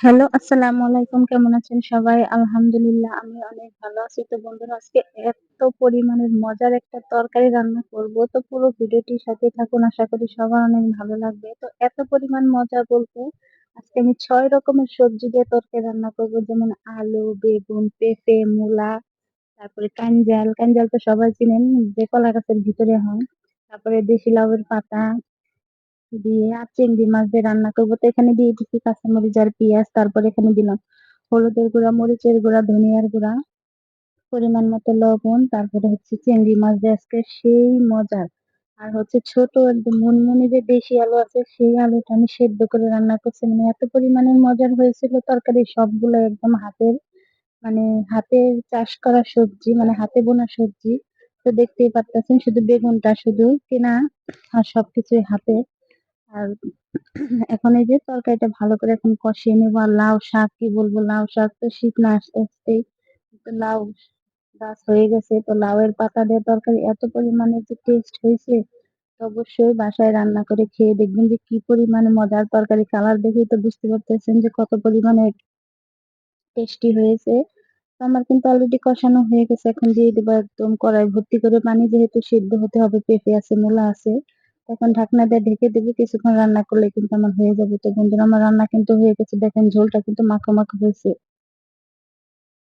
Hello, আসসালামু আলাইকুম। কেমন আছেন সবাই? আলহামদুলিল্লাহ আমি অনেক ভালো আছি। তো বন্ধুরা আজকে এত পরিমাণের মজার একটা তরকারি রান্না করব। তো পুরো ভিডিওটির সাথে থাকুন। আশা করি সবার অনেক ভালো লাগবে। তো এত পরিমাণ মজা বলতে আজকে আমি ৬ রকমের সবজি দিয়ে তরকারি রান্না করব। যেমন আলু, বেগুন, পেঁপে, মূলা, তারপরে কাঞ্জাল। কাঞ্জাল তো সবাই চিনেন যে কলা গাছের ভিতরে হয়। তারপরে দেশি লাউয়ের পাতা দিয়ে আর চিংড়ি মাছ দিয়ে রান্না করব তো এখানে দিয়ে দিচ্ছি কাঁচামরিচ আর পেঁয়াজ। তারপরে এখানে দিলাম হলুদের গুঁড়া, মরিচের গুঁড়া, ধনিয়ার গুঁড়া, পরিমাণ মতো লবণ, তারপরে হচ্ছে চিংড়ি মাছ দিয়ে আজকে সেই মজার। আর হচ্ছে ছোট একদম মুনমুনি যে দেশি আলু আছে সেই আলুটা আমি সেদ্ধ করে রান্না করছি। মানে এত পরিমাণের মজার হয়েছিল তরকারি সবগুলো একদম হাতের মানে হাতের চাষ করা সবজি মানে হাতে বোনা সবজি। তো দেখতেই পারতেছেন শুধু বেগুনটা শুধু কেনা আর সবকিছুই হাতে। আর এখন এই যে তরকারিটা ভালো করে এখন কষিয়ে নেব। আর লাউ শাক, কি বলব, লাউ শাক তো শীত না আসতে আসতেই। লাউ গাছ হয়ে গেছে, তো লাউয়ের পাতা দিয়ে তরকারি এত পরিমাণে যে টেস্ট হয়েছে, তো অবশ্যই বাসায় রান্না করে খেয়ে দেখবেন যে কি পরিমাণে মজার তরকারি। কালার দেখেই তো বুঝতে পারতেছেন যে কত পরিমাণে টেস্টি হয়েছে। তো আমার কিন্তু অলরেডি কষানো হয়ে গেছে। এখন দিয়ে দেবো একদম কড়াই ভর্তি করে। পানি যেহেতু সিদ্ধ হতে হবে, পেঁপে আছে, মূলা আছে। তখন ঢাকনা দিয়ে ঢেকে দেবো, কিছুক্ষণ রান্না করলে কিন্তু আমার হয়ে যাবে। তো বন্ধুরা, আমার রান্না কিন্তু হয়ে গেছে। দেখেন ঝোলটা কিন্তু মাখো মাখো হয়েছে।